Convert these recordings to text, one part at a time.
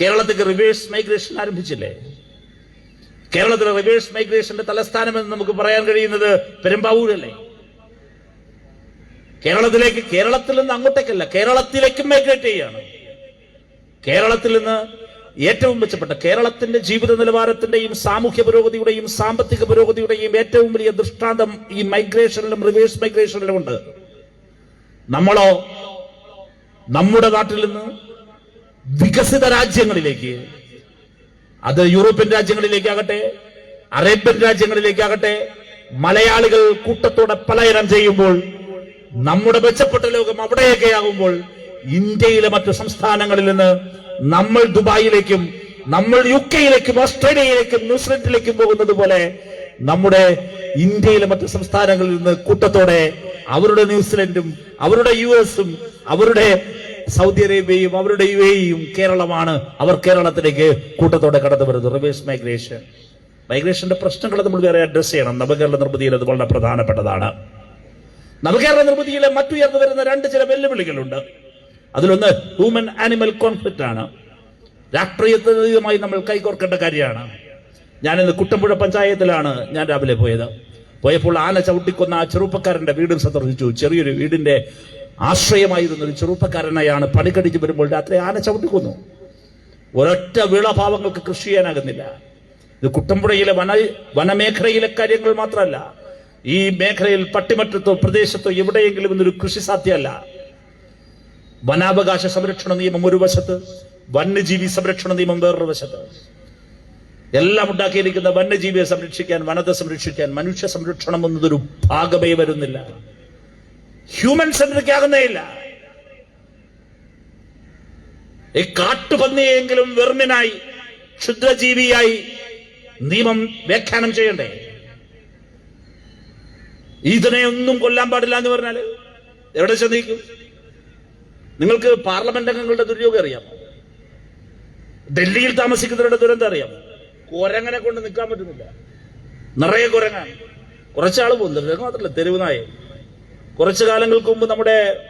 കേരളത്തിൽ reverse migration ആരംഭിച്ചില്ലേ? കേരളത്തിലെ reverse മൈഗ്രേഷന്റെ തലസ്ഥാനം എന്ന് നമുക്ക് പറയാൻ കഴിയുന്നത് പെരുമ്പാവൂരല്ലേ? കേരളത്തിലേക്ക് കേരളത്തിൽ നിന്ന് അങ്ങോട്ടേക്കല്ല കേരളത്തിലേക്കും മൈഗ്രേറ്റ് ചെയ്യാണ്. കേരളത്തിൽ നിന്ന് ഏറ്റവും മെച്ചപ്പെട്ട കേരളത്തിന്റെ ജീവിത നിലവാരത്തിന്റെയും സാമൂഹ്യ പുരോഗതിയുടെയും സാമ്പത്തിക പുരോഗതിയുടെയും ഏറ്റവും വലിയ ദൃഷ്ടാന്തം ഈ മൈഗ്രേഷനിലും റിവേഴ്സ് മൈഗ്രേഷനിലും ഉണ്ട്. നമ്മളോ നമ്മുടെ നാട്ടിൽ നിന്ന് വികസിത രാജ്യങ്ങളിലേക്ക്. അത് യൂറോപ്യൻ രാജ്യങ്ങളിലേക്കാകട്ടെ അറേബ്യൻ രാജ്യങ്ങളിലേക്കാകട്ടെ മലയാളികൾ കൂട്ടത്തോടെ പലായനം ചെയ്യുമ്പോൾ നമ്മുടെ മെച്ചപ്പെട്ട ലോകം അവിടെയൊക്കെ ആകുമ്പോൾ ഇന്ത്യയിലെ മറ്റു സംസ്ഥാനങ്ങളിൽ നിന്ന് നമ്മൾ ദുബായിലേക്കും നമ്മൾ യു കെയിലേക്കും ഓസ്ട്രേലിയയിലേക്കും ന്യൂസിലൻഡിലേക്കും പോകുന്നത് പോലെ നമ്മുടെ ഇന്ത്യയിലെ മറ്റു സംസ്ഥാനങ്ങളിൽ നിന്ന് കൂട്ടത്തോടെ അവരുടെ ന്യൂസിലൻഡും അവരുടെ യു എസും അവരുടെ സൗദി അറേബ്യയും അവരുടെ യു എയും കേരളമാണ്. അവർ കേരളത്തിലേക്ക് കൂട്ടത്തോടെ കടന്നു വരുന്നത് റിവേഴ്സ് മൈഗ്രേഷൻ. മൈഗ്രേഷന്റെ പ്രശ്നങ്ങൾ നമ്മൾ വേറെ അഡ്രസ് ചെയ്യണം. നവകേരള നിർമ്മിതിയിൽ അത് വളരെ പ്രധാനപ്പെട്ടതാണ്. നവകേരള നിർമ്മിതിയിലെ മറ്റുയർന്നു വരുന്ന രണ്ട് ചില വെല്ലുവിളികളുണ്ട്. അതിലൊന്ന് ഹ്യൂമൻ ആനിമൽ കോൺഫ്ലിക്റ്റ് ആണ്. രാഷ്ട്രീയമായി നമ്മൾ കൈകോർക്കേണ്ട കാര്യമാണ്. ഞാനിന്ന് കുട്ടമ്പുഴ പഞ്ചായത്തിലാണ് ഞാൻ രാവിലെ പോയത്. പോയപ്പോൾ ആന ചവിട്ടിക്കൊന്ന ആ ചെറുപ്പക്കാരന്റെ വീടും സന്ദർശിച്ചു. ചെറിയൊരു വീടിന്റെ ആശ്രയമായിരുന്ന ഒരു ചെറുപ്പക്കാരനെയാണ് പണിക്കടിച്ച് വരുമ്പോൾ രാത്രി ആന ചവിട്ടിക്കുന്നു ഒരൊറ്റ വിളഭാവങ്ങൾക്ക് കൃഷി ചെയ്യാനാകുന്നില്ല. ഇത് കുട്ടമ്പുഴയിലെ വന വനമേഖലയിലെ കാര്യങ്ങൾ മാത്രമല്ല. ഈ മേഖലയിൽ പട്ടിമറ്റത്തോ പ്രദേശത്തോ എവിടെയെങ്കിലും ഇന്നൊരു കൃഷി സാധ്യമല്ല. വനാവകാശ സംരക്ഷണ നിയമം ഒരു വശത്ത് വന്യജീവി സംരക്ഷണ നിയമം വേറൊരു വശത്ത്. എല്ലാം ഉണ്ടാക്കിയിരിക്കുന്ന വന്യജീവിയെ സംരക്ഷിക്കാൻ വനത്തെ സംരക്ഷിക്കാൻ മനുഷ്യ സംരക്ഷണം എന്നതൊരു ഭാഗമേ വരുന്നില്ല. ഹ്യൂമൻ സെൻട്രിക് ആകുന്നേയില്ല ഈ കാട്ടുപന്നിയെങ്കിലും വെർമിനായി ക്ഷുദ്രജീവിയായി നിയമം വ്യാഖ്യാനം ചെയ്യണ്ടേ? ഇതിനെ ഒന്നും കൊല്ലാൻ പാടില്ല എന്ന് പറഞ്ഞാൽ എവിടെ ചെന്നീക്കും നിങ്ങൾക്ക് പാർലമെന്റ് അംഗങ്ങളുടെ ദുര്യോഗം അറിയാമോ ഡൽഹിയിൽ താമസിക്കുന്നവരുടെ ദുരന്തം അറിയാമോ കുരങ്ങനെ കൊണ്ട് നിൽക്കാൻ പറ്റുന്നില്ല. നിറയെ കുരങ്ങാണ്. കുറച്ചാൾ പോകുന്നുണ്ട് മാത്രമല്ല തെരുവ് കുറച്ചു കാലങ്ങൾക്ക് മുമ്പ് നമ്മുടെ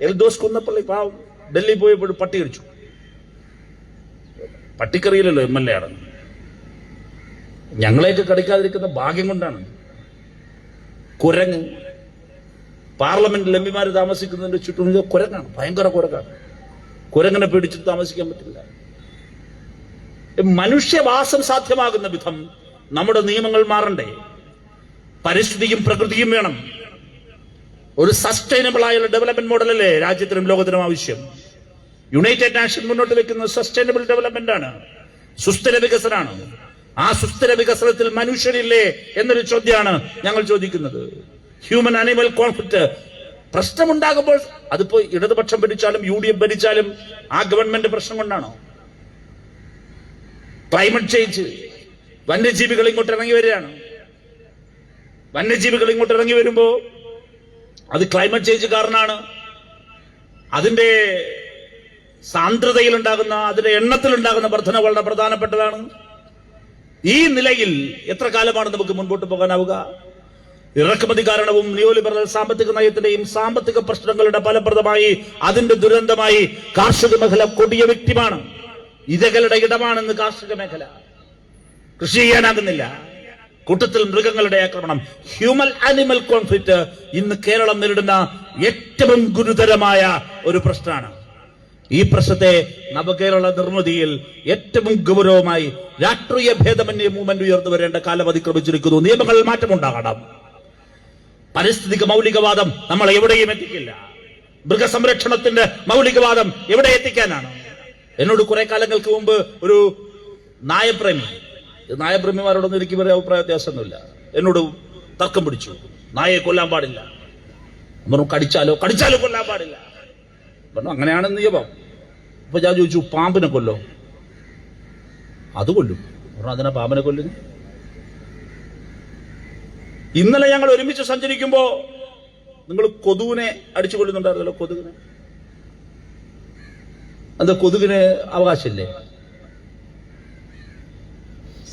എൽദോസ് കുന്നപ്പള്ളി പാവം ഡൽഹി പോയപ്പോൾ പട്ടി കടിച്ചു. പട്ടിക്കറിയില്ലല്ലോ എം എൽ എ ആണ്. ഞങ്ങളെയൊക്കെ കടിക്കാതിരിക്കുന്ന ഭാഗ്യം കൊണ്ടാണ്. കുരങ്ങ്. പാർലമെന്റിൽ എം പിമാര് താമസിക്കുന്നതിന്റെ ചുറ്റും കുരങ്ങാണ്. ഭയങ്കര കുരങ്ങാണ്. കുരങ്ങനെ പേടിച്ചിട്ട് താമസിക്കാൻ പറ്റില്ല. മനുഷ്യവാസം സാധ്യമാകുന്ന വിധം നമ്മുടെ നിയമങ്ങൾ മാറണ്ടേ? പരിസ്ഥിതിയും പ്രകൃതിയും വേണം. ഒരു സസ്റ്റൈനബിൾ ആയുള്ള ഡെവലപ്മെന്റ് മോഡലല്ലേ രാജ്യത്തിനും ലോകത്തിനും ആവശ്യം? യുണൈറ്റഡ് നാഷൻ മുന്നോട്ട് വെക്കുന്ന സസ്റ്റൈനബിൾ ഡെവലപ്മെന്റ് ആണ്. സുസ്ഥിര വികസനമാണ്. ആ സുസ്ഥിര വികസനത്തിൽ മനുഷ്യരില്ലേ എന്നൊരു ചോദ്യമാണ് ഞങ്ങൾ ചോദിക്കുന്നത്. ഹ്യൂമൻ അനിമൽ കോൺഫ്ലിക്റ്റ് പ്രശ്നമുണ്ടാകുമ്പോൾ അതിപ്പോ ഇടതുപക്ഷം ഭരിച്ചാലും യു ഡി എഫ് ഭരിച്ചാലും ആ ഗവൺമെന്റ് പ്രശ്നം കൊണ്ടാണോ? ക്ലൈമറ്റ് ചേഞ്ച് വന്യജീവികൾ ഇങ്ങോട്ട് ഇറങ്ങി വരികയാണ്. വന്യജീവികൾ ഇങ്ങോട്ട് ഇറങ്ങി വരുമ്പോ അത് ക്ലൈമറ്റ് ചേഞ്ച് കാരണമാണ്. അതിന്റെ അതിന്റെ എണ്ണത്തിൽ ഉണ്ടാകുന്ന വർധന വളരെ പ്രധാനപ്പെട്ടതാണ്. ഈ നിലയിൽ എത്ര കാലമാണ് നമുക്ക് മുൻപോട്ട് പോകാനാവുക? ഇറക്കുമതി കാരണവും നിയോലിബറൽ സാമ്പത്തിക നയത്തിന്റെയും സാമ്പത്തിക പ്രശ്നങ്ങളുടെ ഫലപ്രദമായി അതിന്റെ ദുരന്തമായി കാർഷിക മേഖല കൊടിയ വ്യക്തിമാണ്. ഇതകളുടെ ഇടമാണെന്ന് കാർഷിക മേഖല. കൃഷി ചെയ്യാനാകുന്നില്ല. കൂട്ടത്തിൽ മൃഗങ്ങളുടെ ആക്രമണം. ഹ്യൂമൻ ആനിമൽ കോൺഫ്ലിക്റ്റ് ഇന്ന് കേരളം നേരിടുന്ന ഏറ്റവും ഗുരുതരമായ ഒരു പ്രശ്നമാണ്. ഈ പ്രശ്നത്തെ നവകേരള നിർമ്മിതിയിൽ ഏറ്റവും ഗൗരവമായി രാഷ്ട്രീയ ഭേദമന്യ മൂവ്മെന്റ് ഉയർന്നു വരേണ്ട കാലം അതിക്രമിച്ചിരിക്കുന്നു. നിയമങ്ങളിൽ മാറ്റമുണ്ടാകണം. പരിസ്ഥിതിക മൗലികവാദം നമ്മൾ എവിടെയും എത്തിക്കില്ല. മൃഗസംരക്ഷണത്തിന്റെ മൗലികവാദം എവിടെ എത്തിക്കാനാണ്? എന്നോട് കുറെ കാലങ്ങൾക്ക് മുമ്പ് ഒരു നായപ്രേമി ഇത് നായപ്രേമിമാരോടൊന്നും എനിക്ക് വേറെ അഭിപ്രായ വ്യത്യാസമൊന്നുമില്ല. എന്നോട് തർക്കം പിടിച്ചു. നായയെ കൊല്ലാൻ പാടില്ല. പറഞ്ഞു കടിച്ചാലോ? കടിച്ചാലോ കൊല്ലാൻ പാടില്ല. പറഞ്ഞു അങ്ങനെയാണ് നിയമം. അപ്പൊ ഞാൻ ചോദിച്ചു പാമ്പിനെ കൊല്ലോ? അത് കൊല്ലും. പറഞ്ഞു അതിനെ പാമ്പിനെ കൊല്ലുന്നു? ഇന്നലെ ഞങ്ങൾ ഒരുമിച്ച് സഞ്ചരിക്കുമ്പോ നിങ്ങൾ കൊതുവിനെ അടിച്ചു കൊല്ലുന്നുണ്ടായിരുന്നല്ലോ കൊതുകിനെ? അത് കൊതുകിന് അവകാശമില്ലേ?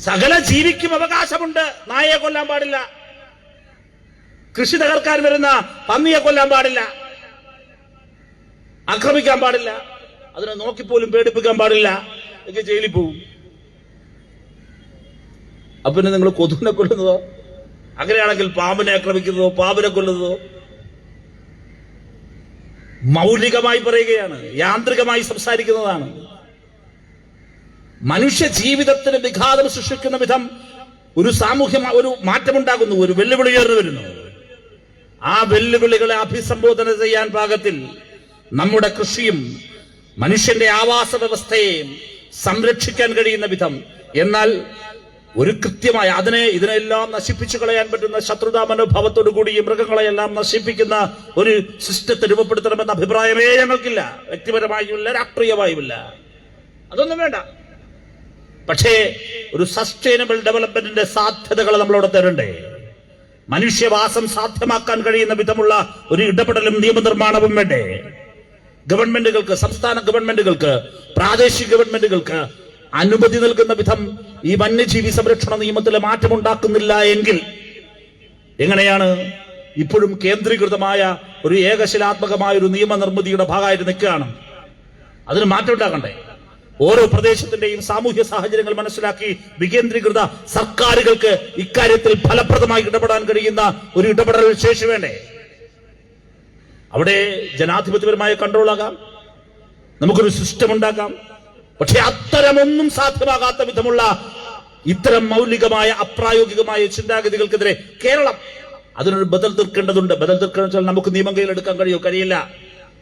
സകല ജീവിക്കും അവകാശമുണ്ട്. നായയെ കൊല്ലാൻ പാടില്ല. കൃഷി തകർക്കാൻ വരുന്ന പന്നിയെ കൊല്ലാൻ പാടില്ല. ആക്രമിക്കാൻ പാടില്ല. അതിനെ നോക്കിപ്പോലും പേടിപ്പിക്കാൻ പാടില്ല. എങ്കിൽ ജയിലിൽ പോവും. അപ്പൊ പിന്നെ നിങ്ങൾ കൊതുവിനെ കൊല്ലുന്നതോ? അങ്ങനെയാണെങ്കിൽ പാമ്പിനെ ആക്രമിക്കുന്നതോ? പാമ്പിനെ കൊല്ലുന്നതോ? മൗലികമായി പറയുകയാണ്. യാന്ത്രികമായി സംസാരിക്കുന്നതാണ്. മനുഷ്യ ജീവിതത്തിന് വിഘാതം സൃഷ്ടിക്കുന്ന വിധം ഒരു സാമൂഹ്യ ഒരു മാറ്റമുണ്ടാകുന്നു ഒരു വെല്ലുവിളി ഉയർന്നു വരുന്നു. ആ വെല്ലുവിളികളെ അഭിസംബോധന ചെയ്യാൻ പാകത്തിൽ നമ്മുടെ കൃഷിയും മനുഷ്യന്റെ ആവാസ വ്യവസ്ഥയെയും സംരക്ഷിക്കാൻ കഴിയുന്ന വിധം. എന്നാൽ ഒരു കൃത്യമായ അതിനെ ഇതിനെല്ലാം നശിപ്പിച്ചു കളയാൻ പറ്റുന്ന ശത്രുതാ മനോഭാവത്തോടു കൂടി ഈ മൃഗങ്ങളെയെല്ലാം നശിപ്പിക്കുന്ന ഒരു സിസ്റ്റത്തെ രൂപപ്പെടുത്തണമെന്ന അഭിപ്രായമേ ഞങ്ങൾക്കില്ല. വ്യക്തിപരമായുമില്ല രാഷ്ട്രീയമായുമില്ല. അതൊന്നും വേണ്ട. പക്ഷേ ഒരു സസ്റ്റൈനബിൾ ഡെവലപ്മെന്റിന്റെ സാധ്യതകൾ നമ്മളവിടെ തരണ്ടേ മനുഷ്യവാസം സാധ്യമാക്കാൻ കഴിയുന്ന വിധമുള്ള ഒരു ഇടപെടലും നിയമനിർമ്മാണവും വേണ്ടേ? ഗവൺമെന്റുകൾക്ക് സംസ്ഥാന ഗവൺമെന്റുകൾക്ക് പ്രാദേശിക ഗവൺമെന്റുകൾക്ക് അനുമതി നൽകുന്ന വിധം ഈ വന്യജീവി സംരക്ഷണ നിയമത്തിൽ മാറ്റമുണ്ടാക്കുന്നില്ല എങ്കിൽ എങ്ങനെയാണ് ഇപ്പോഴും കേന്ദ്രീകൃതമായ ഒരു ഏകശിലാത്മകമായ ഒരു നിയമനിർമ്മിതിയുടെ ഭാഗമായിട്ട് നിൽക്കുകയാണ്? അതിന് മാറ്റം ഉണ്ടാകണ്ടേ ഓരോ പ്രദേശത്തിന്റെയും സാമൂഹ്യ സാഹചര്യങ്ങൾ മനസ്സിലാക്കി വികേന്ദ്രീകൃത സർക്കാരുകൾക്ക് ഇക്കാര്യത്തിൽ ഫലപ്രദമായി ഇടപെടാൻ കഴിയുന്ന ഒരു ഇടപെടൽ ശേഷി വേണ്ടേ? അവിടെ ജനാധിപത്യപരമായ കൺട്രോൾ ആകാം നമുക്കൊരു സിസ്റ്റം ഉണ്ടാക്കാം പക്ഷെ അത്തരമൊന്നും സാധ്യമാകാത്ത വിധമുള്ള ഇത്തരം മൗലികമായ അപ്രായോഗികമായ ചിന്താഗതികൾക്കെതിരെ കേരളം അതിനൊരു ബദൽ തീർക്കേണ്ടതുണ്ട്. ബദൽ വെച്ചാൽ നമുക്ക് നിയമം കയ്യിലെടുക്കാൻ കഴിയോ? കഴിയില്ല.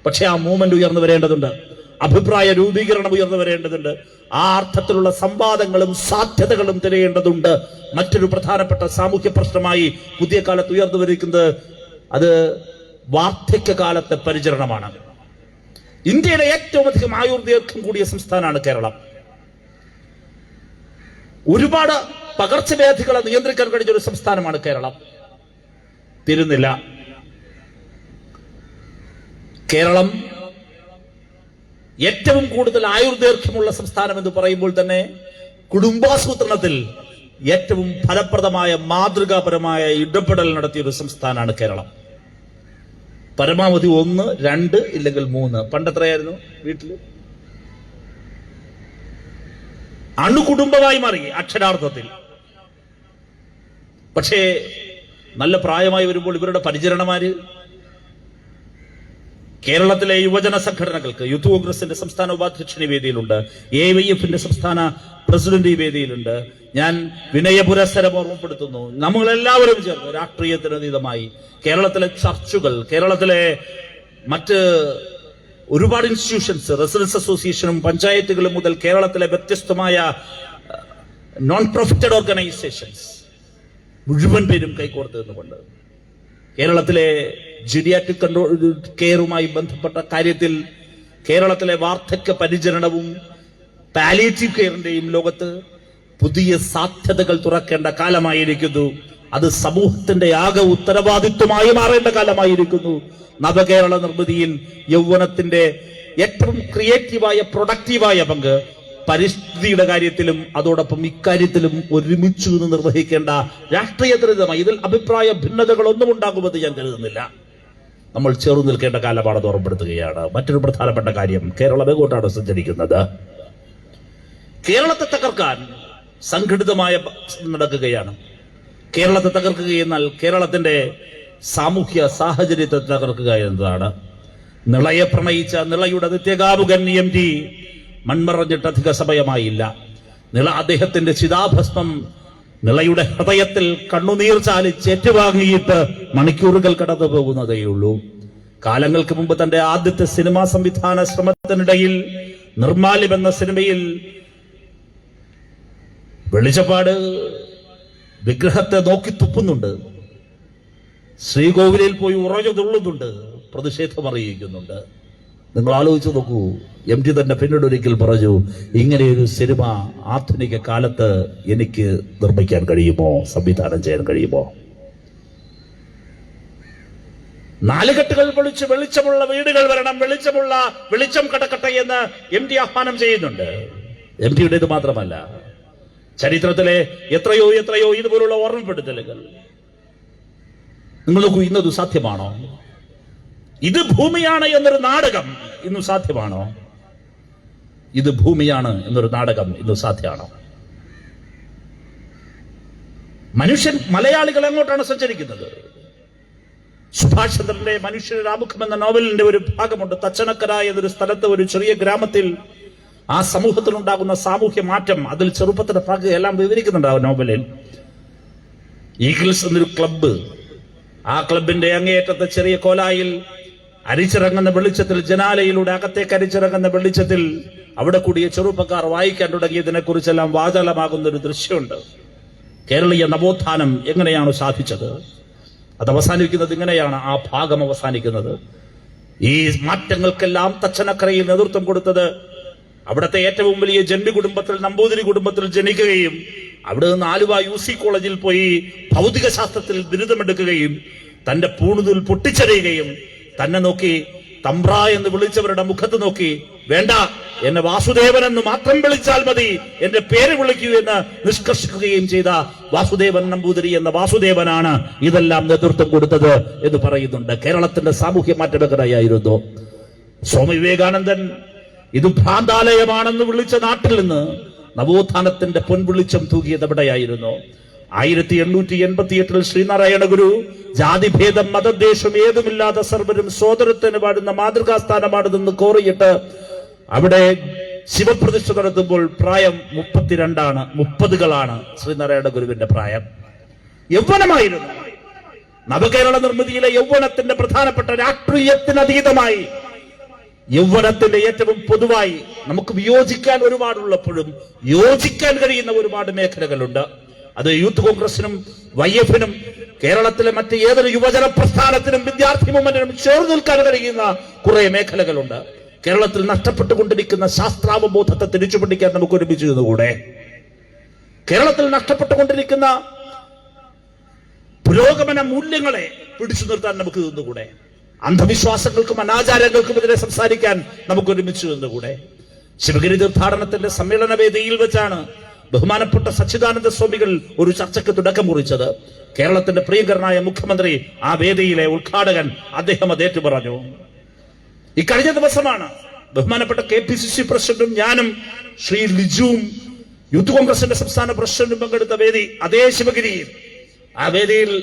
പക്ഷെ ആ മൂവ്മെന്റ് ഉയർന്നു വരേണ്ടതുണ്ട്. അഭിപ്രായ രൂപീകരണം ഉയർന്നു വരേണ്ടതുണ്ട് ആ അർത്ഥത്തിലുള്ള സംവാദങ്ങളും സാധ്യതകളും തിരയേണ്ടതുണ്ട്. മറ്റൊരു പ്രധാനപ്പെട്ട സാമൂഹ്യ പ്രശ്നമായി പുതിയ കാലത്ത് ഉയർന്നു വരിക്കുന്നത് അത് വാർദ്ധക്യകാലത്തെ പരിചരണമാണ്. ഇന്ത്യയിലെ ഏറ്റവും അധികം ആയുർദൈർഘ്യം കൂടിയ സംസ്ഥാനമാണ് കേരളം. ഒരുപാട് പകർച്ചവ്യാധികളെ നിയന്ത്രിക്കാൻ കഴിഞ്ഞ ഒരു സംസ്ഥാനമാണ് കേരളം. തിരുന്നില്ല കേരളം ഏറ്റവും കൂടുതൽ ആയുർദൈർഘ്യമുള്ള സംസ്ഥാനം എന്ന് പറയുമ്പോൾ തന്നെ കുടുംബാസൂത്രണത്തിൽ ഏറ്റവും ഫലപ്രദമായ മാതൃകാപരമായ ഇടപെടൽ നടത്തിയ ഒരു സംസ്ഥാനമാണ് കേരളം. പരമാവധി ഒന്ന് രണ്ട് ഇല്ലെങ്കിൽ മൂന്ന്. പണ്ടെത്രയായിരുന്നു വീട്ടിൽ അണുകുടുംബമായി മാറി അക്ഷരാർത്ഥത്തിൽ. പക്ഷേ നല്ല പ്രായമായി വരുമ്പോൾ ഇവരുടെ പരിചരണമാര് കേരളത്തിലെ യുവജന സംഘടനകൾക്ക് യൂത്ത് കോൺഗ്രസിന്റെ സംസ്ഥാന ഉപാധ്യക്ഷൻ ഈ വേദിയിലുണ്ട് എ വൈ എഫിന്റെ സംസ്ഥാന പ്രസിഡന്റ് ഈ വേദിയിലുണ്ട്. ഞാൻ വിനയ പുരസ്സരം ഓർമ്മപ്പെടുത്തുന്നു. നമ്മളെല്ലാവരും ചേർന്ന് രാഷ്ട്രീയത്തിന് അതീതമായി കേരളത്തിലെ ചർച്ചുകൾ കേരളത്തിലെ മറ്റ് ഒരുപാട് ഇൻസ്റ്റിറ്റ്യൂഷൻസ് റെസിഡൻസ് അസോസിയേഷനും പഞ്ചായത്തുകളും മുതൽ കേരളത്തിലെ വ്യത്യസ്തമായ നോൺ പ്രോഫിറ്റഡ് ഓർഗനൈസേഷൻസ് മുഴുവൻ പേരും കൈകോർത്ത് നിന്നുകൊണ്ട് കേരളത്തിലെ ജിഡിയാറ്റിക് കൺട്രോൾ കെയറുമായി ബന്ധപ്പെട്ട കാര്യത്തിൽ കേരളത്തിലെ വാർദ്ധക്യ പരിചരണവും പാലിയേറ്റീവ് കെയറിന്റെയും ലോകത്ത് പുതിയ സാധ്യതകൾ തുറക്കേണ്ട കാലമായിരിക്കുന്നു. അത് സമൂഹത്തിന്റെ ആകെ ഉത്തരവാദിത്വമായി മാറേണ്ട കാലമായിരിക്കുന്നു. നവകേരള നിർമ്മിതിയിൽ യൗവനത്തിന്റെ ഏറ്റവും ക്രിയേറ്റീവായ പ്രൊഡക്റ്റീവായ പങ്ക് പരിസ്ഥിതിയുടെ കാര്യത്തിലും അതോടൊപ്പം ഇക്കാര്യത്തിലും ഒരുമിച്ച് നിന്ന് നിർവഹിക്കേണ്ട രാഷ്ട്രീയതരിതമായി ഇതിൽ അഭിപ്രായ ഭിന്നതകളൊന്നും ഉണ്ടാകുമെന്ന് ഞാൻ കരുതുന്നില്ല. നമ്മൾ ചേർന്ന് നിൽക്കേണ്ട കാലമാണെന്ന് ഓർമ്മപ്പെടുത്തുകയാണ്. മറ്റൊരു പ്രധാനപ്പെട്ട കാര്യം കേരളം എങ്ങോട്ടാണ് സഞ്ചരിക്കുന്നത്? കേരളത്തെ തകർക്കാൻ സംഘടിതമായ നടക്കുകയാണ്. കേരളത്തെ തകർക്കുക എന്നാൽ കേരളത്തിന്റെ സാമൂഹ്യ സാഹചര്യത്തെ തകർക്കുക എന്നതാണ്. നിളയെ പ്രണയിച്ച നിളയുടെ നിത്യകാമുകൻ എം ടി മൺമറഞ്ഞിട്ട് അധിക സമയമായില്ല നിള അദ്ദേഹത്തിന്റെ ചിതാഭസ്മം നിളയുടെ ഹൃദയത്തിൽ കണ്ണുനീർ ചാലിച്ച് ഏറ്റുവാങ്ങിയിട്ട് മണിക്കൂറുകൾ കടന്നു പോകുന്നതേയുള്ളൂ. കാലങ്ങൾക്ക് മുമ്പ് തന്റെ ആദ്യത്തെ സിനിമാ സംവിധാന ശ്രമത്തിനിടയിൽ നിർമാല്യം എന്ന സിനിമയിൽ വെളിച്ചപ്പാട് വിഗ്രഹത്തെ നോക്കി തുപ്പുന്നുണ്ട്. ശ്രീകോവിലിൽ പോയി ഉറഞ്ഞു തുള്ളുന്നുണ്ട്. പ്രതിഷേധം അറിയിക്കുന്നുണ്ട്. നിങ്ങൾ ആലോചിച്ച് നോക്കൂ. എം ടി തന്നെ പിന്നീട് ഒരിക്കൽ പറഞ്ഞു ഇങ്ങനെയൊരു സിനിമ ആധുനിക കാലത്ത് എനിക്ക് നിർമ്മിക്കാൻ കഴിയുമോ? സംവിധാനം ചെയ്യാൻ കഴിയുമോ? നാലുകെട്ടുകൾ പൊളിച്ച് വെളിച്ചമുള്ള വീടുകൾ വരണം. വെളിച്ചമുള്ള വെളിച്ചം കടക്കട്ടെ എന്ന് എം ടി ആഹ്വാനം ചെയ്യുന്നുണ്ട്. എം ടിയുടേത് മാത്രമല്ല ചരിത്രത്തിലെ എത്രയോ എത്രയോ ഇതുപോലുള്ള ഓർമ്മപ്പെടുത്തലുകൾ. നിങ്ങൾ നോക്കൂ ഇന്നത് സാധ്യമാണോ? ഇത് ഭൂമിയാണ് എന്നൊരു നാടകം ഇന്ന് സാധ്യമാണോ? ഇത് ഭൂമിയാണ് എന്നൊരു നാടകം ഇന്ന് സാധ്യമാണോ? മനുഷ്യൻ മലയാളികൾ എങ്ങോട്ടാണ് സഞ്ചരിക്കുന്നത്? സുഭാഷ് ചന്ദ്രന്റെ മനുഷ്യരുടെ ആമുഖം എന്ന നോവലിന്റെ ഒരു ഭാഗമുണ്ട്. തച്ചനക്കര എന്നൊരു സ്ഥലത്ത് ഒരു ചെറിയ ഗ്രാമത്തിൽ ആ സമൂഹത്തിൽ ഉണ്ടാകുന്ന സാമൂഹ്യ മാറ്റം അതിൽ ചെറുപ്പത്തിന്റെ ഭാഗം എല്ലാം വിവരിക്കുന്നുണ്ട് ആ നോവലിൽ. ഈഗിൾസ് എന്നൊരു ക്ലബ്ബ്. ആ ക്ലബിന്റെ അങ്ങേയറ്റത്തെ ചെറിയ കോലായിൽ അരിച്ചിറങ്ങുന്ന വെളിച്ചത്തിൽ ജനാലയിലൂടെ അകത്തേക്ക് അരിച്ചിറങ്ങുന്ന വെളിച്ചത്തിൽ അവിടെ കൂടിയ ചെറുപ്പക്കാർ വായിക്കാൻ തുടങ്ങിയതിനെ കുറിച്ചെല്ലാം വാചാലമാകുന്ന ഒരു ദൃശ്യമുണ്ട്. കേരളീയ നവോത്ഥാനം എങ്ങനെയാണ് സാധിച്ചത്? അത് അവസാനിക്കുന്നത് ഇങ്ങനെയാണ് ആ ഭാഗം അവസാനിക്കുന്നത്. ഈ മാറ്റങ്ങൾക്കെല്ലാം തച്ചനക്കരയിൽ നേതൃത്വം കൊടുത്തത് അവിടുത്തെ ഏറ്റവും വലിയ ജന്മി കുടുംബത്തിൽ നമ്പൂതിരി കുടുംബത്തിൽ ജനിക്കുകയും അവിടെ നിന്ന് ആലുവ യു സി കോളേജിൽ പോയി ഭൗതിക ശാസ്ത്രത്തിൽ ബിരുദമെടുക്കുകയും തന്റെ പൂണുതിൽ പൊട്ടിച്ചെറിയുകയും തന്നെ നോക്കി തമ്പ്ര എന്ന് വിളിച്ചവരുടെ മുഖത്ത് നോക്കി വേണ്ട എന്നെ വാസുദേവൻ എന്ന് മാത്രം വിളിച്ചാൽ മതി എന്റെ പേര് വിളിക്കൂ എന്ന് നിഷ്കർഷിക്കുകയും ചെയ്ത വാസുദേവൻ നമ്പൂതിരി എന്ന വാസുദേവനാണ് ഇതെല്ലാം നേതൃത്വം കൊടുത്തത് എന്ന് പറയുന്നുണ്ട്. കേരളത്തിന്റെ സാമൂഹ്യ മാറ്റമെങ്ങനെയായിരുന്നു സ്വാമി വിവേകാനന്ദൻ ഇത് ഭ്രാന്താലയമാണെന്ന് വിളിച്ച നാട്ടിൽ നിന്ന് നവോത്ഥാനത്തിന്റെ പൊൻവിളിച്ചം തൂകിയത് എവിടെയായിരുന്നു? ആയിരത്തി എണ്ണൂറ്റി എൺപത്തി എട്ടിൽ ശ്രീനാരായണ ഗുരു ജാതിഭേദം മതദ്വേഷം ഏതുമില്ലാതെ സർവരും സോദരത്തിന് പാടുന്ന മാതൃകാസ്ഥാനമാണിതെന്ന് കോറിയിട്ട് അവിടെ ശിവപ്രതിഷ്ഠ നടത്തുമ്പോൾ പ്രായം മുപ്പത്തിരണ്ടാണ് മുപ്പതുകളാണ് ശ്രീനാരായണ ഗുരുവിന്റെ പ്രായം. യൗവനമായിരുന്നു. നവകേരള നിർമ്മിതിയിലെ യൗവനത്തിന്റെ പ്രധാനപ്പെട്ട രാഷ്ട്രീയത്തിനതീതമായി യൗവനത്തിന്റെ ഏറ്റവും പൊതുവായി നമുക്ക് വിയോജിക്കാൻ ഒരുപാടുള്ളപ്പോഴും യോജിക്കാൻ കഴിയുന്ന ഒരുപാട് മേഖലകളുണ്ട്. അത് യൂത്ത് കോൺഗ്രസിനും വൈ എഫിനും കേരളത്തിലെ മറ്റ് ഏതൊരു യുവജന പ്രസ്ഥാനത്തിനും വിദ്യാർത്ഥി മൂവ്മെന്റിനും ചേർന്ന് നിൽക്കാൻ കഴിയുന്ന കുറെ മേഖലകളുണ്ട്. കേരളത്തിൽ നഷ്ടപ്പെട്ടുകൊണ്ടിരിക്കുന്ന ശാസ്ത്രാവബോധത്തെ തിരിച്ചുപിടിക്കാൻ നമുക്ക് ഒരുമിച്ച് നിന്നുകൂടെ? കേരളത്തിൽ നഷ്ടപ്പെട്ടുകൊണ്ടിരിക്കുന്ന പുരോഗമന മൂല്യങ്ങളെ പിടിച്ചു നിർത്താൻ നമുക്ക് നിന്നുകൂടെ? അന്ധവിശ്വാസങ്ങൾക്കും അനാചാരങ്ങൾക്കും എതിരെ സംസാരിക്കാൻ നമുക്ക് ഒരുമിച്ച് നിന്നുകൂടെ? ശിവഗിരി തീർത്ഥാടനത്തിന്റെ സമ്മേളന വേദിയിൽ വെച്ചാണ് ബഹുമാനപ്പെട്ട സച്ചിദാനന്ദ സ്വാമികൾ ഒരു ചർച്ചയ്ക്ക് തുടക്കം കുറിച്ചത്. കേരളത്തിന്റെ പ്രിയങ്കരനായ മുഖ്യമന്ത്രി ആ വേദിയിലെ ഉദ്ഘാടകൻ അദ്ദേഹം അത് ഏറ്റുപറഞ്ഞു. ഇക്കഴിഞ്ഞ ദിവസമാണ് ബഹുമാനപ്പെട്ട കെ പി സി സി പ്രസിഡന്റും ഞാനും ശ്രീ ലിജുവും യൂത്ത് കോൺഗ്രസിന്റെ സംസ്ഥാന പ്രസിഡന്റും പങ്കെടുത്ത വേദി അതേ ശിവഗിരിയിൽ. ആ വേദിയിൽ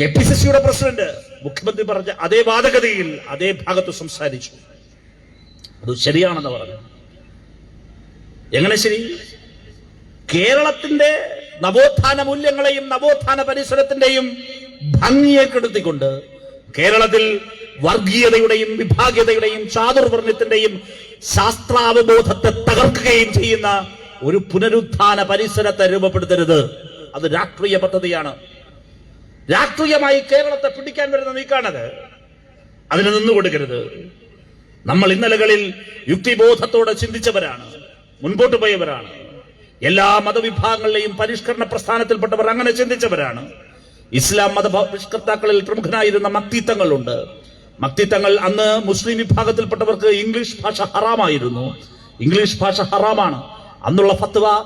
കെ പി സി സിയുടെ പ്രസിഡന്റ് മുഖ്യമന്ത്രി പറഞ്ഞ അതേ വാദഗതിയിൽ അതേ ഭാഗത്ത് സംസാരിച്ചു. അത് ശരിയാണെന്ന് പറഞ്ഞു. എങ്ങനെ ശരി? കേരളത്തിന്റെ നവോത്ഥാന മൂല്യങ്ങളെയും നവോത്ഥാന പരിസരത്തിന്റെയും ഭംഗിയെ കെടുത്തിക്കൊണ്ട് കേരളത്തിൽ വർഗീയതയുടെയും വിഭാഗീയതയുടെയും ചാതുർവർണത്തിന്റെയും ശാസ്ത്രാവബോധത്തെ തകർക്കുകയും ചെയ്യുന്ന ഒരു പുനരുത്ഥാന പരിസരത്തെ രൂപപ്പെടുത്തരുത്. അത് രാഷ്ട്രീയ പദ്ധതിയാണ്. രാഷ്ട്രീയമായി കേരളത്തെ പിടിക്കാൻ വരുന്ന നീക്കാണത്. അതിന് നിന്നുകൊടുക്കരുത്. നമ്മൾ ഇന്നലകളിൽ യുക്തിബോധത്തോടെ ചിന്തിച്ചവരാണ്. മുൻപോട്ട് പോയവരാണ്. എല്ലാ മതവിഭാഗങ്ങളിലെയും പരിഷ്കരണ പ്രസ്ഥാനത്തിൽപ്പെട്ടവർ അങ്ങനെ ചിന്തിച്ചവരാണ്. ഇസ്ലാം മത പരിഷ്കർത്താക്കളിൽ പ്രമുഖനായിരുന്ന മക്തിത്തങ്ങളുണ്ട്. മക്തിത്തങ്ങൾ അന്ന് മുസ്ലിം വിഭാഗത്തിൽപ്പെട്ടവർക്ക് ഇംഗ്ലീഷ് ഭാഷ ഹറാമായിരുന്നു. ഇംഗ്ലീഷ് ഭാഷ ഹറാമാണ്. അന്നുള്ള ഫത്വ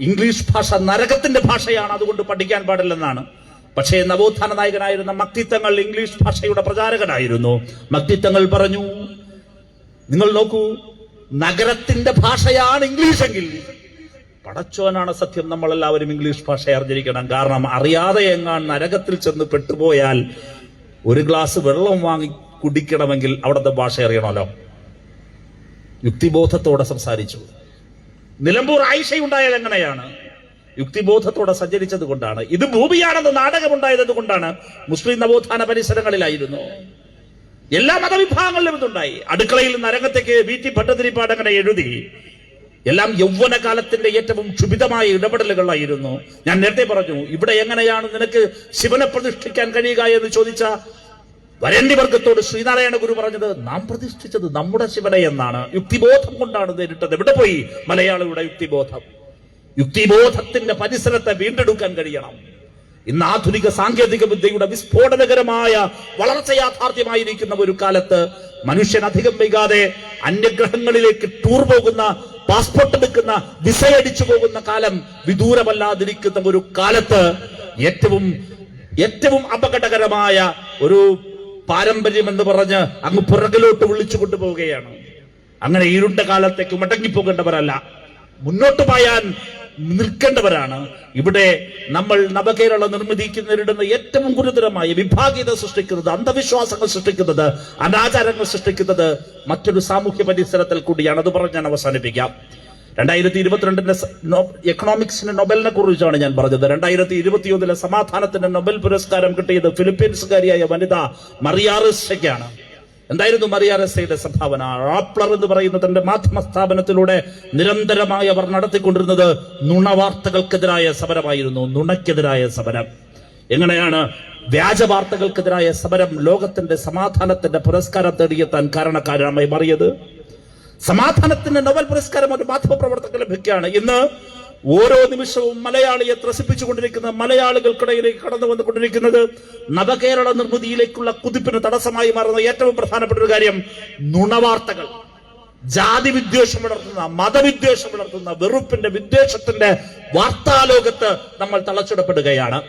ഇംഗ്ലീഷ് ഭാഷ നരകത്തിന്റെ ഭാഷയാണ് അതുകൊണ്ട് പഠിക്കാൻ പാടില്ലെന്നാണ്. പക്ഷേ നവോത്ഥാന നായകനായിരുന്ന മക്തിത്തങ്ങൾ ഇംഗ്ലീഷ് ഭാഷയുടെ പ്രചാരകനായിരുന്നു. മക്തിത്തങ്ങൾ പറഞ്ഞു നിങ്ങൾ നോക്കൂ നഗരത്തിന്റെ ഭാഷയാണ് ഇംഗ്ലീഷ് എങ്കിൽ പടച്ചോനാണ് സത്യം. നമ്മളെല്ലാവരും ഇംഗ്ലീഷ് ഭാഷ അറിഞ്ഞിരിക്കണം. കാരണം അറിയാതെ എങ്ങാൻ നരകത്തിൽ ചെന്ന് പെട്ടുപോയാൽ ഒരു ഗ്ലാസ് വെള്ളം വാങ്ങി കുടിക്കണമെങ്കിൽ അവിടുത്തെ ഭാഷ അറിയണമല്ലോ. യുക്തിബോധത്തോടെ സംസാരിച്ചു. നിലമ്പൂർ ആയിഷയുണ്ടായത് എങ്ങനെയാണ്? യുക്തിബോധത്തോടെ സഞ്ചരിച്ചത് കൊണ്ടാണ്. ഇത് ഭൂമിയാണെന്ന് നാടകമുണ്ടായത് കൊണ്ടാണ് മുസ്ലിം നവോത്ഥാന പരിസരങ്ങളിലായിരുന്നു. എല്ലാ മതവിഭാഗങ്ങളിലും ഇതുണ്ടായി. അടുക്കളയിൽ നരകത്തേക്ക് വി ടി ഭട്ടതിരിപ്പാട് അങ്ങനെ എഴുതി. എല്ലാം യൗവന കാലത്തിന്റെ ഏറ്റവും ക്ഷുഭിതമായ ഇടപെടലുകളായിരുന്നു. ഞാൻ നേരത്തെ പറഞ്ഞു ഇവിടെ എങ്ങനെയാണ് നിനക്ക് ശിവനെ പ്രതിഷ്ഠിക്കാൻ കഴിയുക എന്ന് ചോദിച്ച വരേണ്ടി വർഗത്തോട് ശ്രീനാരായണ ഗുരു പറഞ്ഞത് നാം പ്രതിഷ്ഠിച്ചത് നമ്മുടെ ശിവനെ എന്നാണ്. യുക്തിബോധം കൊണ്ടാണ് നേരിട്ടത്. എവിടെ പോയി? മലയാളിയുടെ യുക്തിബോധം. യുക്തിബോധത്തിന്റെ പരിസരത്തെ വീണ്ടെടുക്കാൻ കഴിയണം. ഇന്ന് ആധുനിക സാങ്കേതിക വിദ്യയുടെ വിസ്ഫോടനകരമായ വളർച്ച യാഥാർത്ഥ്യമായിരിക്കുന്ന ഒരു കാലത്ത് മനുഷ്യൻ അധികം വൈകാതെ അന്യഗ്രഹങ്ങളിലേക്ക് ടൂർ പോകുന്ന പാസ്പോർട്ട് എടുക്കുന്ന വിസ അടിച്ചു പോകുന്ന കാലം വിദൂരമല്ലാതിരിക്കുന്ന ഒരു കാലത്ത് ഏറ്റവും ഏറ്റവും അപകടകരമായ ഒരു പാരമ്പര്യം എന്ന് പറഞ്ഞ് അങ്ങ് പുറകിലോട്ട് വിളിച്ചു കൊണ്ടുപോവുകയാണ്. അങ്ങനെ ഇരുണ്ട കാലത്തേക്ക് മടങ്ങിപ്പോകേണ്ടവരല്ല. മുന്നോട്ട് പായാൻ നിൽക്കേണ്ടവരാണ്. ഇവിടെ നമ്മൾ നവകേരള നിർമ്മിതിക്ക് നേരിടുന്ന ഏറ്റവും ഗുരുതരമായ വിഭാഗീയത സൃഷ്ടിക്കുന്നത് അന്ധവിശ്വാസങ്ങൾ സൃഷ്ടിക്കുന്നത് അനാചാരങ്ങൾ സൃഷ്ടിക്കുന്നത് മറ്റൊരു സാമൂഹ്യ പരിസരത്തിൽ കൂടിയാണ്. അത് പറഞ്ഞ് ഞാൻ അവസാനിപ്പിക്കാം. രണ്ടായിരത്തി ഇരുപത്തിരണ്ടിന്റെ എക്കണോമിക്സിന്റെ നൊബലിനെ കുറിച്ചാണ് ഞാൻ പറഞ്ഞത്. രണ്ടായിരത്തി ഇരുപത്തിയൊന്നിലെ സമാധാനത്തിന്റെ നൊബൽ പുരസ്കാരം കിട്ടിയത് ഫിലിപ്പീൻസുകാരിയായ വനിത മറിയാറിസയ്ക്കാണ് എന്തായിരുന്നു മറിയാറസയുടെ സംഭാവന? ആപ്ലർ എന്ന് പറയുന്ന തന്റെ മാധ്യമ സ്ഥാപനത്തിലൂടെ നിരന്തരമായി അവർ നടത്തിക്കൊണ്ടിരുന്നത് നുണവാർത്തകൾക്കെതിരായ സമരമായിരുന്നു നുണയ്ക്കെതിരായ സമരം. എങ്ങനെയാണ് വ്യാജ വാർത്തകൾക്കെതിരായ സമരം ലോകത്തിന്റെ സമാധാനത്തിന്റെ പുരസ്കാരം തേടിയെത്താൻ കാരണക്കാരനായി മാറിയത്? സമാധാനത്തിന്റെ നോവൽ പുരസ്കാരം ഒരു മാധ്യമ പ്രവർത്തകർ ലഭിക്കുകയാണ്. ഇന്ന് ഓരോ നിമിഷവും മലയാളിയെ ത്രസിപ്പിച്ചുകൊണ്ടിരിക്കുന്ന മലയാളികൾക്കിടയിലേക്ക് കടന്നു വന്നുകൊണ്ടിരിക്കുന്നത് നവകേരള നിർമ്മിതിയിലേക്കുള്ള കുതിപ്പിന് തടസ്സമായി മാറുന്ന ഏറ്റവും പ്രധാനപ്പെട്ട ഒരു കാര്യം നുണവാർത്തകൾ. ജാതി വിദ്വേഷം വളർത്തുന്ന മതവിദ്വേഷം വളർത്തുന്ന വെറുപ്പിന്റെ വിദ്വേഷത്തിന്റെ വാർത്താലോകത്ത് നമ്മൾ തളച്ചിടപ്പെടുകയാണ്.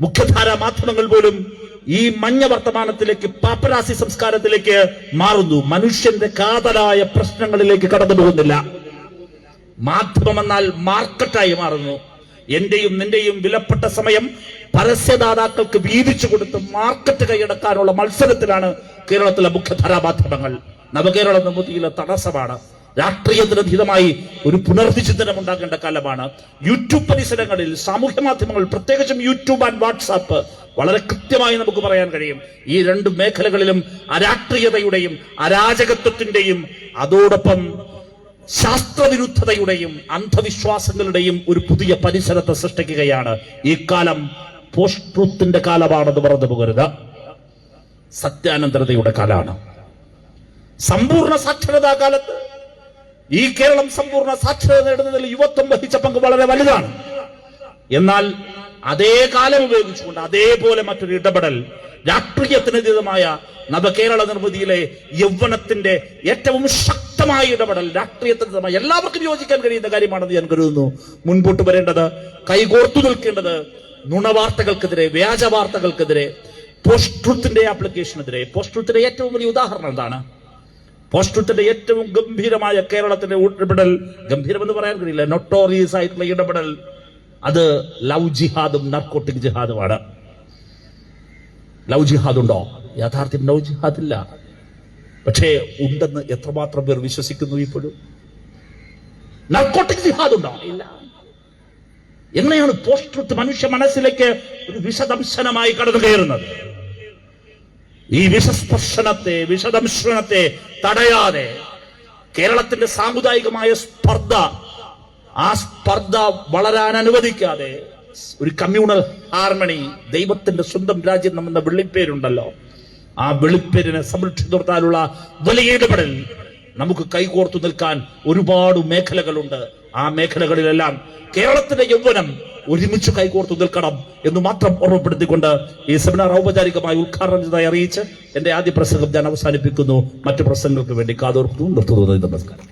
മുഖ്യധാര മാധ്യമങ്ങൾ പോലും ഈ മഞ്ഞ വർത്തമാനത്തിലേക്ക് പാപ്പരാസി സംസ്കാരത്തിലേക്ക് മാറുന്നു. മനുഷ്യന്റെ കാതലായ പ്രശ്നങ്ങളിലേക്ക് കടന്നു പോകുന്നില്ല. മാധ്യമം എന്നാൽ മാർക്കറ്റായി മാറുന്നു. എന്റെയും നിന്റെയും വിലപ്പെട്ട സമയം പരസ്യദാതാക്കൾക്ക് വീതിച്ചു കൊടുത്ത് മാർക്കറ്റ് കൈയടക്കാനുള്ള മത്സരത്തിലാണ് കേരളത്തിലെ മുഖ്യധാരാ മാധ്യമങ്ങൾ നവകേരള നിർമ്മിതിയിലെ തടസ്സമാണ്. രാഷ്ട്രീയത്തിനതീതമായി ഒരു പുനർവിചിന്തനം ഉണ്ടാകേണ്ട കാലമാണ്. യൂട്യൂബ് പരിസരങ്ങളിൽ സാമൂഹ്യ മാധ്യമങ്ങൾ പ്രത്യേകിച്ചും യൂട്യൂബ് ആൻഡ് വാട്സാപ്പ് വളരെ കൃത്യമായി നമുക്ക് പറയാൻ കഴിയും. ഈ രണ്ട് മേഖലകളിലും അരാഷ്ട്രീയതയുടെയും അരാജകത്വത്തിന്റെയും അതോടൊപ്പം ശാസ്ത്രവിരുദ്ധതയുടെയും അന്ധവിശ്വാസങ്ങളുടെയും ഒരു പുതിയ പരിസരത്തെ സൃഷ്ടിക്കുകയാണ്. ഈ കാലം പോസ്റ്റ് ട്രൂത്തിന്റെ കാലമാണെന്ന് പറഞ്ഞു പോകരുത്. സത്യാനന്തരതയുടെ കാലാണ്. സമ്പൂർണ സാക്ഷരതാ കാലത്ത് ഈ കേരളം സമ്പൂർണ സാക്ഷരത നേടുന്നതിൽ യുവത്വം വഹിച്ച പങ്ക് വളരെ വലുതാണ്. എന്നാൽ അതേ കാലം ഉപയോഗിച്ചുകൊണ്ട് അതേപോലെ മറ്റൊരു ഇടപെടൽ രാഷ്ട്രീയത്തിനതീതമായ നവകേരള നിർമ്മിതിയിലെ യൗവനത്തിന്റെ ഏറ്റവും ശക്തമായ ഇടപെടൽ രാഷ്ട്രീയത്തിന് എല്ലാവർക്കും യോജിക്കാൻ കഴിയുന്ന കാര്യമാണെന്ന് ഞാൻ കരുതുന്നു. മുൻപോട്ട് വരേണ്ടത് കൈകോർത്തു നിൽക്കേണ്ടത് നുണവാർത്തകൾക്കെതിരെ വ്യാജ വാർത്തകൾക്കെതിരെ പോസ്റ്റ് ട്രൂത്തിന്റെ ആപ്ലിക്കേഷനെതിരെ പോസ്റ്റ് ട്രൂത്തിന്റെ ഏറ്റവും വലിയ ഉദാഹരണം എന്താണ്? പോസ്റ്റത്തിന്റെ ഏറ്റവും ഗംഭീരമായ കേരളത്തിന്റെ ഇടപെടൽ ഗംഭീരമെന്ന് പറയാൻ കഴിയില്ല നൊട്ടോറിയസ് ആയിട്ടുള്ള ഇടപെടൽ അത് ലവ് ജിഹാദും നർക്കോട്ടിക് ജിഹാദുമാണ്. ലവ് ജിഹാദ് ഉണ്ടോ യാഥാർത്ഥ്യം ലവ് ജിഹാദ് ഇല്ല പക്ഷേ ഉണ്ടെന്ന് എത്രമാത്രം പേർ വിശ്വസിക്കുന്നു ഇപ്പോഴും? നർക്കോട്ടിക് ജിഹാദ് ഉണ്ടോ? ഇല്ല. എങ്ങനെയാണ് പോസ്റ്റ് മനുഷ്യ മനസ്സിലേക്ക് ഒരു വിഷദംശനമായി കടന്നു കയറുന്നത് ഈ വിഷസ്പർശനത്തെ വിഷദംശനത്തെ തടയാതെ കേരളത്തിന്റെ സാമുദായികമായ സ്പർദ്ധ ആ സ്പർദ്ധ വളരാൻ അനുവദിക്കാതെ ഒരു കമ്മ്യൂണൽ ഹാർമണി ദൈവത്തിന്റെ സ്വന്തം രാജ്യം എന്ന വെള്ളിപ്പേരുണ്ടല്ലോ. ആ വെളിപ്പേരിനെ സംരക്ഷിച്ചു നിർത്താനുള്ള വലിയ ഇടപെടൽ നമുക്ക് കൈകോർത്തു നിൽക്കാൻ ഒരുപാട് മേഖലകളുണ്ട്. ആ മേഖലകളിലെല്ലാം കേരളത്തിന്റെ യൗവനം ഒരുമിച്ച് കൈകോർത്തു നിൽക്കണം എന്ന് മാത്രം ഓർമ്മപ്പെടുത്തിക്കൊണ്ട് ഈ സെമിനാർ ഔപചാരികമായി ഉദ്ഘാടനം ചെയ്തതായി അറിയിച്ച് എന്റെ ആദ്യ പ്രസംഗം ഞാൻ അവസാനിപ്പിക്കുന്നു. മറ്റു പ്രസംഗങ്ങൾക്ക് വേണ്ടി കാതോർക്കുന്നു. നിർത്തുന്നു. നമസ്കാരം.